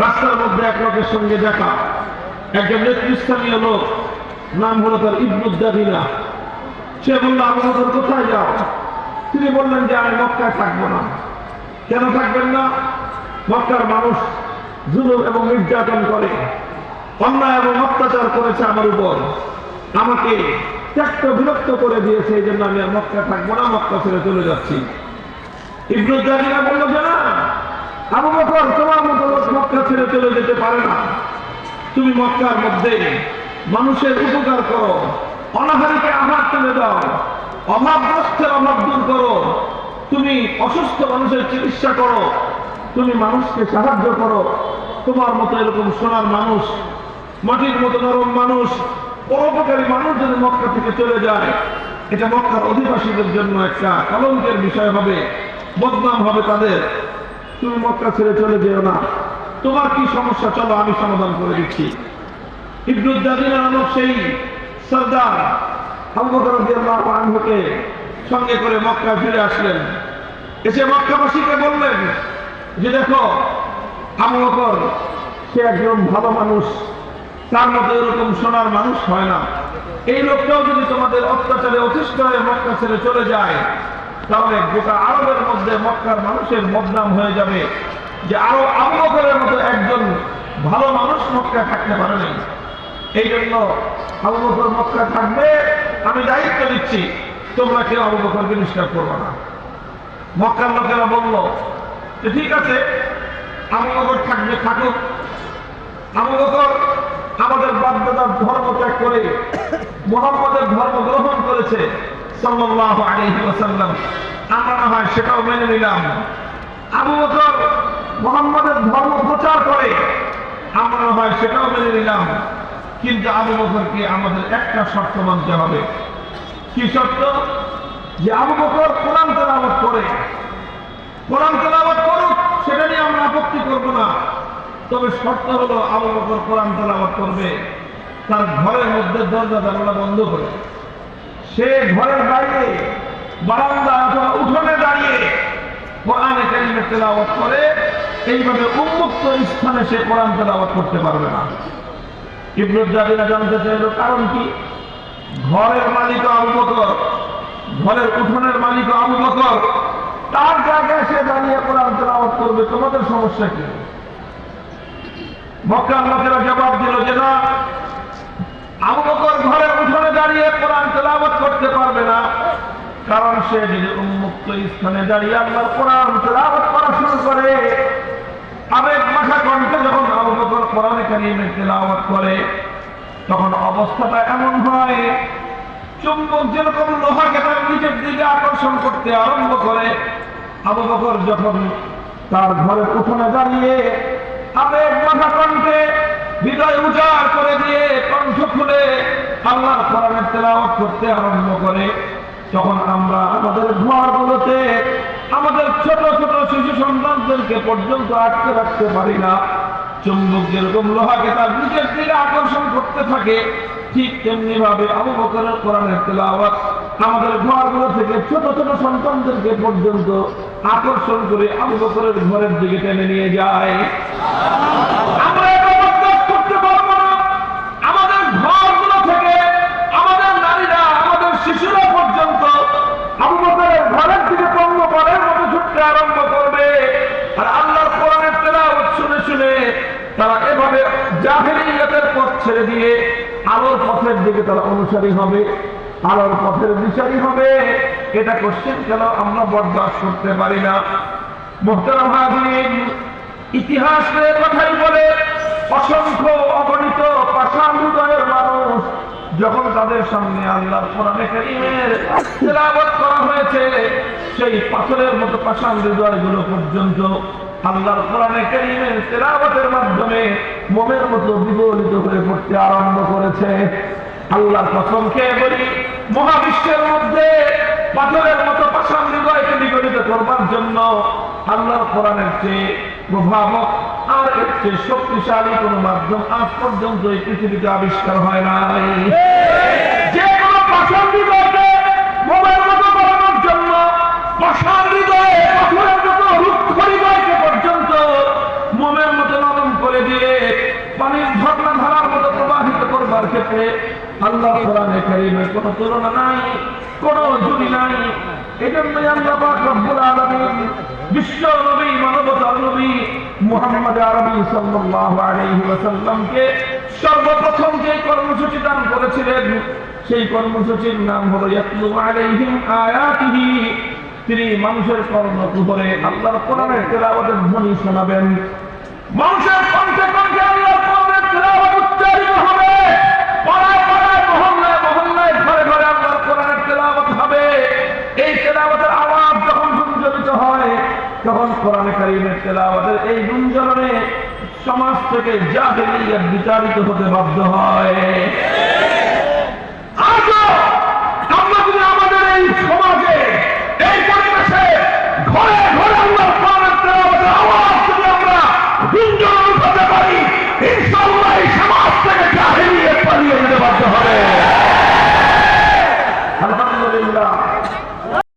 রাস্তার মধ্যে এক লোকের সঙ্গে দেখা। একজন নেতৃস্থানীয় লোক, নাম হলো তার ইবনুদ্দাবিনা সে বলল বকর কোথায় যাও? তিনি বললেন যে, আমি মক্কায় থাকব না। কেন থাকবেন না? মক্কার মানুষ জুলুম এবং নির্যাতন করে। অন্যায় এবং অত্যাচার করেছে আমার উপর। আমাকে ত্যাক্ত বিরক্ত করে দিয়েছে, এই জন্য আমি আর মক্কা থাকব না, মক্কা ছেড়ে চলে যাচ্ছি। ইবনুদ্দাবিনা বলল যে না আবু বকর, তোমার মতো মক্কা ছেড়ে চলে যেতে পারে না। তুমি মক্কার মধ্যে মানুষের উপকার করো অনাহারিকে আহার তুলে দাও, অভাবগ্রস্তের অভাব দূর করো, তুমি অসুস্থ মানুষের চিকিৎসা করো, তুমি মানুষকে সাহায্য করো। তোমার মতো এরকম সোনার মানুষ, মাটির মতো নরম মানুষ, পরোপকারী মানুষ যদি মক্কা থেকে চলে যায়, এটা মক্কার অধিবাসীদের জন্য একটা কলঙ্কের বিষয় হবে, বদনাম হবে তাদের। তুমি মক্কা ছেড়ে চলে যেও না। তোমার কি সমস্যা? চলো, আমি সমাধান করে দিচ্ছি। ইবনুদ্দাদিন সেই সর্দার আনহুকে সঙ্গে করে মক্কা ফিরে আসলেন। এসে মক্কাবাসীকে বললেন যে, দেখো আবু সে একজন ভালো মানুষ। তার মতো এরকম সোনার মানুষ হয় না। এই লোকটাও যদি তোমাদের অত্যাচারে অতিষ্ঠ হয়ে মক্কা ছেড়ে চলে যায়, তাহলে গোটা আরবের মধ্যে মক্কার মানুষের বদনাম হয়ে যাবে। যে আরও আবু মতো একজন ভালো মানুষ মক্কা থাকতে পারে নাই। এই জন্য আবু মক্কা থাকবে, আমি দায়িত্ব দিচ্ছি, তোমরা কেউ আবু বকরকে নিষ্কার করব না। মক্কার লোকেরা বলল, যে ঠিক আছে আবু থাকবে, থাকুক। আবু আমাদের বাধ্যতার ধর্ম ত্যাগ করে মোহাম্মদের ধর্ম গ্রহণ করেছে, সাল্লাল্লাহু আলাইহি ওয়াসাল্লাম। আমরা না হয় সেটাও মেনে নিলাম। আবু বকর মোহাম্মদের ধর্ম প্রচার করে, আমরা হয় সেটাও মেনে নিলাম। কিন্তু আবু বকরকে আমাদের একটা শর্ত মানতে হবে। কি শর্ত? যে আবু বকর কোরআন তেলাওয়াত করে। কোরআন তেলাওয়াত করুক, সেটা নিয়ে আমরা আপত্তি করব না। তবে শর্ত হলো, আবু বকর কোরআন তেলাওয়াত করবে। তার ঘরের মধ্যে দরজা জানালা বন্ধ করে। সে ঘরের বাইরে বারান্দা অথবা উঠোনে দাঁড়িয়ে কোরআনে কারিমে তেলাওয়াত করে। এইভাবে উন্মুক্ত স্থানে সে কোরআন তেলাওয়াত করতে পারবে না। ইবনুল জাদিনা জানতে চাইল, কারণ কি? ঘরের মালিক আবু বকর, ঘরের উঠোনের মালিক আবু বকর, তার জায়গায় সে দাঁড়িয়ে কোরআন তেলাওয়াত করবে, তোমাদের সমস্যা কি? মক্কার লোকেরা জবাব দিল যে না, আবু বকর ঘরের উঠোনে দাঁড়িয়ে কোরআন তেলাওয়াত করতে পারবে না, কারণ সে যদি উন্মুক্ত স্থানে দাঁড়িয়ে আল্লাহর কোরআন তেলাওয়াত করা শুরু করে আবেগ মাথা কণ্ঠে যখন আবু বকর কোরআনে কারিমে তেলাওয়াত করে, তখন অবস্থাটা এমন হয়, চুম্বক যেরকম লোহাকে তার নিজের দিকে আকর্ষণ করতে আরম্ভ করে, আবু বকর যখন তার ঘরের উঠোনে দাঁড়িয়ে আবেগ মাথা কণ্ঠে হৃদয় উজাড় করে দিয়ে কণ্ঠ খুলে আল্লাহর কোরআনের তেলাওয়াত করতে আরম্ভ করে, তখন আমরা আমাদের ঘরগুলোতে আমাদের ছোট ছোট শিশু সন্তানদেরকে পর্যন্ত আটকে রাখতে পারি না। চুম্বক যেরকম লোহাকে তার নিচের দিকে আকর্ষণ করতে থাকে, ঠিক তেমনি ভাবে আবু বকরের কোরআনের তেলাওয়াত আমাদের ঘরগুলো থেকে ছোট ছোট সন্তানদেরকে পর্যন্ত আকর্ষণ করে আবু বকরের ঘরের দিকে টেনে নিয়ে যায় আমরা এটা বরদাস্ত করতে পারব না আমাদের ঘরগুলো থেকে আমাদের নারীরা আমাদের শিশুরা পর্যন্ত আবু বকরের ঘরের দিকে পঙ্গ করার মতো ছুটতে আরম্ভ করবে আর আল্লাহর কোরআনের তেলাওয়াত শুনে শুনে তারা এভাবে জাহেলিয়াতের পথ ছেড়ে দিয়ে আলোর পথের দিকে তারা অনুসারী হবে আলোর পথের দিশারি হবে। এটা কোশ্চেন কেন আমরা বরদাস্ত করতে পারি না? তাদের সামনে সেই মতো পর্যন্ত আল্লাহর কোরআনে কারীমের মাধ্যমে মোমের মতো বিগলিত হয়ে পড়তে আরম্ভ করেছে। আল্লাহর কসম খেয়ে বলি, মহাবিশ্বের মধ্যে পাথরের মতো পাষাণ হৃদয়কে বিগলিত করবার জন্য আল্লাহর কোরআনের চেয়ে প্রভাবক আর এর চেয়ে শক্তিশালী কোন মাধ্যম আজ পর্যন্ত এই পৃথিবীতে আবিষ্কার হয় নাই। যে কোনো পাষাণ হৃদয়কে মোমের মতো করানোর জন্য পাষাণ হৃদয়ে পাথরের মতো রুক্ষ হৃদয়কে পর্যন্ত মোমের মতো নরম করে দিয়ে পানির ঝর্ণা ধারার মতো প্রবাহিত করবার ক্ষেত্রে আল্লাহ কোরআনে কারিমের তুলনা নাই জুড়ি নাই। এই জন্যই আল্লাহ পাক রব্বুল আলামিন বিশ্ব নবী, মানবতার নবী মুহাম্মদ আরবি সাল্লাল্লাহু আলাইহি ওয়াসাল্লামকে সর্বপ্রথম যে কর্মসূচি দান করেছিলেন, সেই কর্মসূচির নাম হলো ইয়াতলু আলাইহিম আয়াতিহি। তিনি মানুষের কর্ণকুহরে আল্লাহর কোরআনের তেলাওয়াতের ধ্বনি শোনাবেন। মানুষের তখন কোরআনে কারিমের তেলাওয়াতের এই গুঞ্জরণে সমাজ থেকে জাহেলিয়াত বিচারিত হতে বাধ্য হয়